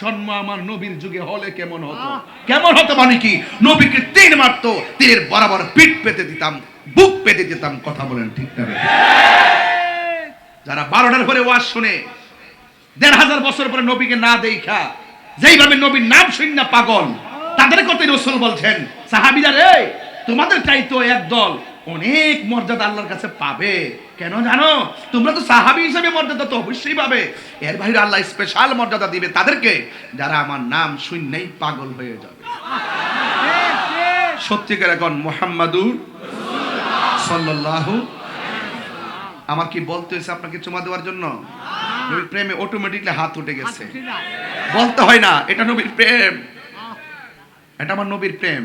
জন্ম আমার নবীর যুগে হলে কেমন হতো? কেমন হতো মানে কি? নবীকে তীর মারতো তীরের বরাবর পিঠ পেতে দিতাম বুক পেতে দিতাম কথা বলেন ঠিক না যারা বারোটার পরে ওয়াজ শুনে দেড় হাজার বছর পরে নবীকে না দেখা যেইভাবে নবীর নাম শুন না পাগল তাদের কথাই রসুল বলছেন সাহাবিরা রে তোমাদের চাইতো একদল অনেক মর্যাদা আল্লাহর কাছে পাবে। কেন জানো? তোমরা তো সাহাবি হিসেবে মর্যাদা তো অবশ্যই পাবে। এর বাইরে আল্লাহ স্পেশাল মর্যাদা দিবে তাদেরকে, যারা আমার নাম শুনলেই পাগল হয়ে যাবে। সত্যিকার এখন মোহাম্মদুর সাল্লাল্লাহু আমার কি বলতে হয়েছে আপনাকে চুমা দেওয়ার জন্য? নবীর প্রেমে অটোমেটিকলি হাত উঠে গেছে। বলতে হয় না, এটা নবীর প্রেম। এটা আমার নবীর প্রেম।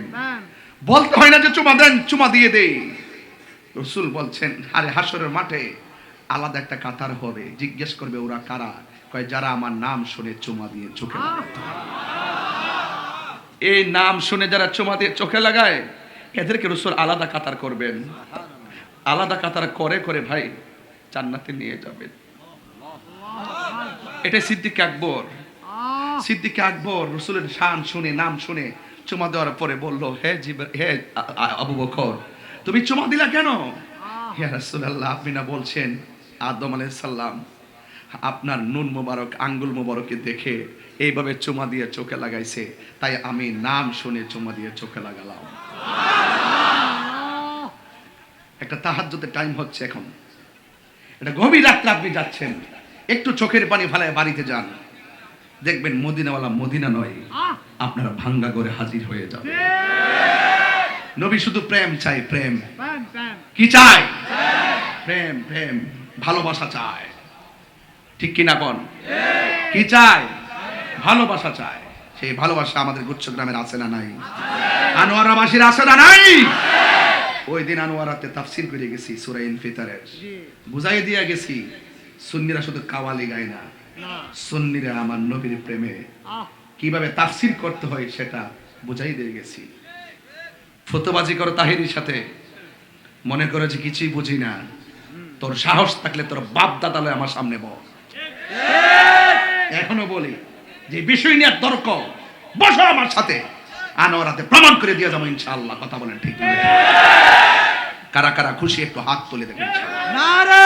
বলতে হয় না যে চুমা দেন চুমা দিয়ে দেই। রসুল বলছেন আরে হাসরের মাঠে আলাদা একটা কাতার হবে। জিজ্ঞেস করবে ওরা কারা? কয় যারা আমার নাম শুনে চুমা দিয়ে চোখে। এই নাম শুনে যারা চুমা দিয়ে চোখে লাগায় এদেরকে রসুল আলাদা কাতার করবেন। আলাদা কাতার করে করে ভাই জান্নাতে নিয়ে যাবেন। এটা সিদ্দিক আকবর। সিদ্দিক আকবর রসুলের শান শুনে নাম শুনে চুমা দেওয়ার পরে বলল হে জিব হে আবু বকর তুমি চুমা দিলা কেন? রাসূলুল্লাহ আপনি না বলছেন আদম আলাইহিস সালাম আপনার নুন মোবারক আঙ্গুল মোবারকে দেখে এইভাবে চুমা দিয়ে চোখে লাগাইছে তাই আমি নাম শুনে চুমা দিয়ে চোখে লাগালাম। একটা তাহাজ্জুদের টাইম হচ্ছে এখন। এটা গভীর রাত্রে আপনি যাচ্ছেন একটু চোখের পানি ফেলায় বাড়িতে যান। দেখবেন মদিনাওয়ালা মদিনা নয় আপনারা ভাঙ্গা করে হাজির হয়ে যাবে নবী শুধু প্রেম চাই প্রেম। কি চাই প্রেম। প্রেম ভালোবাসা চায়। ঠিক কি না কোন কি চায়? ভালোবাসা চায়। সেই ভালোবাসা আমাদের গুচ্ছ গ্রামের আছে না নাই? আনোয়ারাবাসীর আছে না নাই? ওই দিন আনোয়ারাতে তাফসির করে গেছি সুরাইন ফিতারের বুঝাই দিয়া গেছি সুন্নিরা শুধু কাওয়ালি গায় না। সুন্নিরা আমার নবীর প্রেমে কীভাবে তাফসির করতে হয় সেটা বুঝাই দিয়ে গেছি। ফতোবাজি করো তাহিরির সাথে। মনে করে যে কিছুই বুঝি না। তোর সাহস থাকলে তোর বাপ দাদালে আমার সামনে বল এখনও বলি, যে বিষয় নিয়ে তর্ক, বসো আমার সাথে। আনোয়ারাতে প্রমাণ করে দিয়ে যাব ইনশাআল্লাহ, কথা বলেন ঠিক কারা কারা খুশি একটু হাত তুলে দেবেন ইনশাআল্লাহ।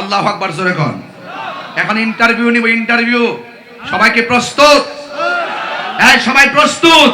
আল্লাহ আকবার জোরে কন। এখন ইন্টারভিউ নিব ইন্টারভিউ সবাইকে প্রস্তুত? হ্যাঁ সবাই প্রস্তুত?